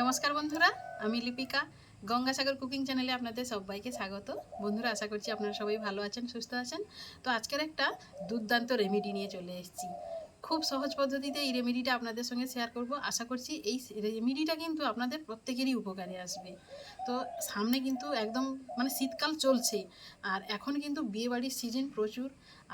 নমস্কার বন্ধুরা, আমি লিপিকা। গঙ্গাসাগর কুকিং চ্যানেলে আপনাদের সবাইকে স্বাগত। বন্ধুরা, আশা করছি আপনারা সবাই ভালো আছেন, সুস্থ আছেন। তো আজকের একটা দুর্দান্ত রেমেডি নিয়ে চলে এসেছি। খুব সহজ পদ্ধতিতে এই রেমেডিটা আপনাদের সঙ্গে শেয়ার করব। আশা করছি এই রেমেডিটা কিন্তু আপনাদের প্রত্যেকেরই উপকারে আসবে। তো সামনে কিন্তু একদম মানে শীতকাল চলছে, আর এখন কিন্তু বিয়ে বাড়ির সিজন প্রচুর,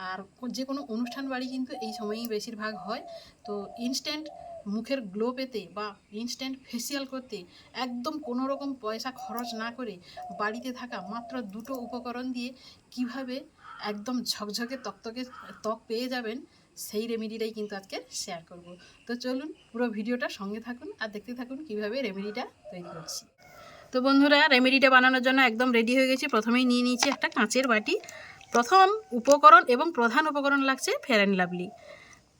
আর যে কোনো অনুষ্ঠান বাড়ি কিন্তু এই সময়ই বেশিরভাগ হয়। তো ইনস্ট্যান্ট মুখের গ্লো পেতে বা ইনস্ট্যান্ট ফেসিয়াল করতে একদম কোনো রকম পয়সা খরচ না করে বাড়িতে থাকা মাত্র দুটো উপকরণ দিয়ে কীভাবে একদম ঝকঝকে তকতকে ত্বক পেয়ে যাবেন, সেই রেমেডিটাই কিন্তু আজকে শেয়ার করব। তো চলুন পুরো ভিডিওটা সঙ্গে থাকুন আর দেখতে থাকুন কীভাবে রেমেডিটা তৈরি করছি। তো বন্ধুরা রেমেডিটা বানানোর জন্য একদম রেডি হয়ে গেছি। প্রথমেই নিয়ে নিয়েছি একটা কাঁচের বাটি। প্রথম উপকরণ এবং প্রধান উপকরণ লাগছে ফেয়ার অ্যান্ড লাভলি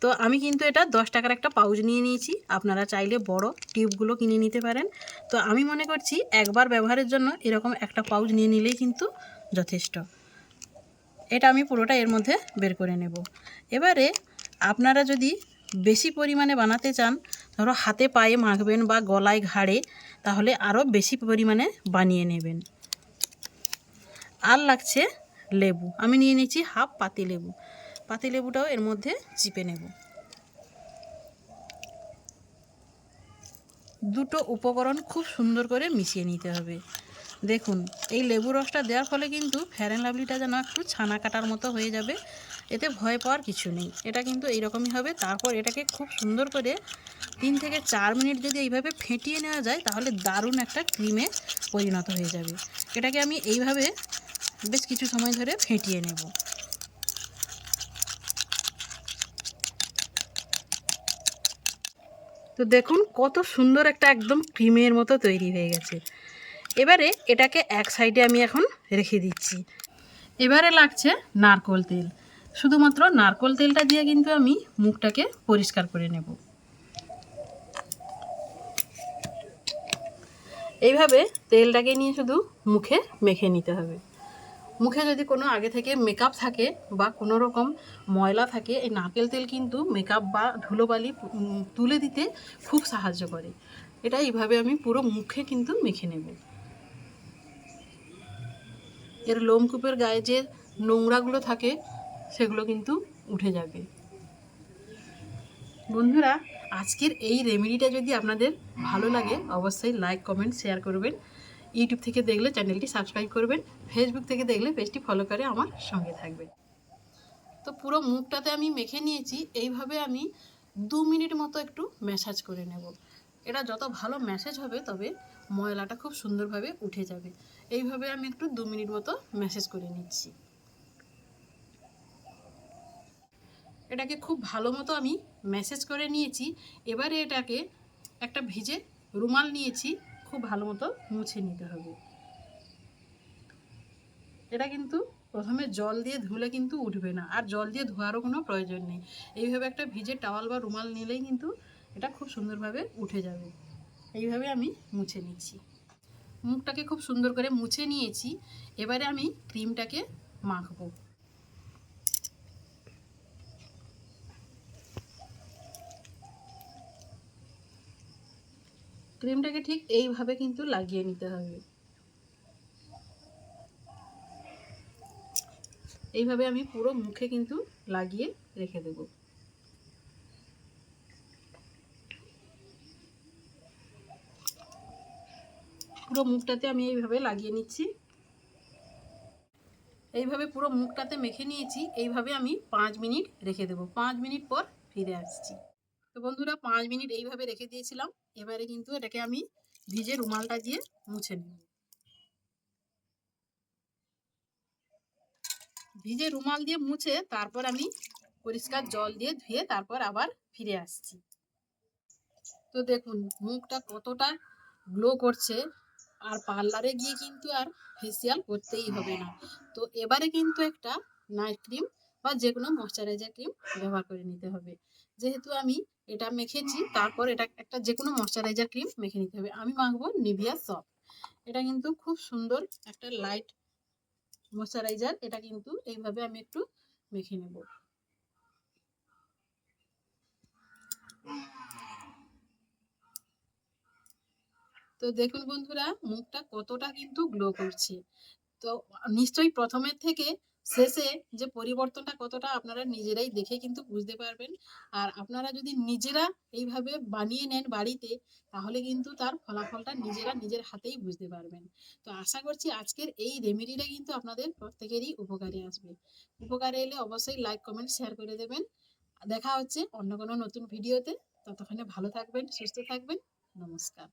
তো আমি কিন্তু এটা দশ টাকার একটা পাউচ নিয়ে নিয়েছি। আপনারা চাইলে বড় টিউবগুলো কিনে নিতে পারেন। তো আমি মনে করছি একবার ব্যবহারের জন্য এরকম একটা পাউচ নিয়ে নিলেই কিন্তু যথেষ্ট। এটা আমি পুরোটা এর মধ্যে বের করে নেব। এবারে আপনারা যদি বেশি পরিমাণে বানাতে চান, ধরো হাতে পায়ে মাখবেন বা গলায় ঘাড়ে, তাহলে আরও বেশি পরিমাণে বানিয়ে নেবেন। আর লাগছে লেবু। আমি নিয়ে নিয়েছি হাফ পাতি লেবু। পাতি লেবুটাও এর মধ্যে চিপে নেব। দুটো উপকরণ খুব সুন্দর করে মিশিয়ে নিতে হবে। দেখুন, এই লেবু রসটা দেওয়ার ফলে কিন্তু ফ্যার অ্যান্ড লাভলিটা যেন একটু ছানা কাটার মতো হয়ে যাবে, এতে ভয় পাওয়ার কিছু নেই। এটা কিন্তু এইরকমই হবে, তারপর এটাকে খুব সুন্দর করে তিন থেকে চার মিনিট যদি এইভাবে ফেটিয়ে নেওয়া যায়, তাহলে দারুণ একটা ক্রিমে পরিণত হয়ে যাবে। এটাকে আমি এইভাবে বেশ কিছু সময় ধরে ফেটিয়ে নেব। তো দেখুন কত সুন্দর একটা একদম ক্রিমের মতো তৈরি হয়ে গেছে। এবারে এটাকে এক সাইডে আমি এখন রেখে দিচ্ছি। এবারে লাগছে নারকোল তেল। শুধুমাত্র নারকোল তেলটা দিয়ে কিন্তু আমি মুখটাকে পরিষ্কার করে নেব। এইভাবে তেলটাকে নিয়ে শুধু মুখে মেখে নিতে হবে। মুখে যদি কোনো আগে থেকে মেকআপ থাকে বা কোনো রকম ময়লা থাকে, এই নারকেল তেল কিন্তু মেকআপ বা ধুলোবালি তুলে দিতে খুব সাহায্য করে। এটা এইভাবে আমি পুরো মুখে কিন্তু মেখে নেব। এর লোমকূপের গায়ে যে নোংরাগুলো থাকে, সেগুলো কিন্তু উঠে যাবে। বন্ধুরা, আজকের এই রেমেডিটা যদি আপনাদের ভালো লাগে, অবশ্যই লাইক কমেন্ট শেয়ার করবেন। ইউটিউব থেকে দেখলে চ্যানেলটি সাবস্ক্রাইব করবেন ফেসবুক থেকে দেখলে পেজটি ফলো করে আমার সঙ্গে থাকবেন। তো পুরো মুখটাতে আমি মেখে নিয়েছি, এইভাবে আমি দু মিনিট মতো একটু ম্যাসাজ করে নেব। এটা যত ভালো ম্যাসেজ হবে তবে ময়লাটা খুব সুন্দরভাবে উঠে যাবে। এইভাবে আমি একটু দু মিনিট মতো ম্যাসেজ করে নিচ্ছি। এটাকে খুব ভালো মতো আমি ম্যাসেজ করে নিয়েছি। এবারে এটাকে একটা ভিজে রুমাল নিয়েছি। খুব ভালো মতো মুছে নিতে হবে। এটা কিন্তু প্রথমে জল দিয়ে ধুলে কিন্তু উঠবে না। আর জল দিয়ে ধোয়ারও কোনো প্রয়োজন নেই। এইভাবে একটা ভিজে টাওয়াল বা রুমাল নিলেই কিন্তু এটা খুব সুন্দরভাবে উঠে যাবে। এইভাবে আমি মুছে নিচ্ছি। মুখটাকে খুব সুন্দর করে মুছে নিয়েছি। এবারে আমি ক্রিমটাকে মাখবো। ক্রিমটাকে ঠিক এইভাবে কিন্তু লাগিয়ে নিতে হবে। এইভাবে আমি পুরো মুখে কিন্তু লাগিয়ে রেখে দেব। পুরো মুখটাতে আমি এইভাবে লাগিয়ে নিচ্ছি। এইভাবে পুরো মুখটাতে মেখে নিয়েছি। এইভাবে আমি পাঁচ মিনিট রেখে দেবো। পাঁচ মিনিট পর ফিরে আসছি। তো বন্ধুরা পাঁচ মিনিট এইভাবে রেখে দিয়েছিলাম। এবারে কিন্তু এটাকে আমি ভিজে রুমালটা দিয়ে মুছে নেব। ভিজে রুমাল দিয়ে মুছে তারপর আমি পরিষ্কার জল দিয়ে ধুয়ে তারপর আবার ফিরে আসছি। তো দেখুন, মুখটা কতটা গ্লো করছে, আর পার্লারে গিয়ে কিন্তু আর ফেসিয়াল করতেই হবে না। তো এবারে কিন্তু একটা নাইট ক্রিম বা যে কোনো ময়শ্চারাইজার ক্রিম ব্যবহার করে নিতে হবে। যেহেতু আমি এটা মেখেছি, তারপর এটা একটা যে কোনো ময়শ্চারাইজার ক্রিম মেখে নিতে হবে। আমি মাখবো নিভিয়া সফট এটা কিন্তু খুব সুন্দর একটা লাইট ময়শ্চারাইজার এটা কিন্তু এইভাবে আমি একটু মেখে নেব। তো দেখুন বন্ধুরা, মুখটা কতটা কিন্তু গ্লো করছে। তো নিশ্চয়ই প্রথমের থেকে শেষে যে পরিবর্তনটা কতটা আপনারা নিজেরাই দেখে কিন্তু বুঝতে পারবেন। আর আপনারা যদি নিজেরা এইভাবে বানিয়ে নেন বাড়িতে, তাহলে কিন্তু তার ফলাফলটা নিজেরা নিজের হাতেই বুঝতে পারবেন। তো আশা করছি আজকের এই রেমেডিটা কিন্তু আপনাদের প্রত্যেকেরই উপকারে আসবে। উপকারে এলে অবশ্যই লাইক কমেন্ট শেয়ার করে দেবেন। দেখা হচ্ছে অন্য কোনো নতুন ভিডিওতে ততক্ষণে ভালো থাকবেন, সুস্থ থাকবেন। নমস্কার।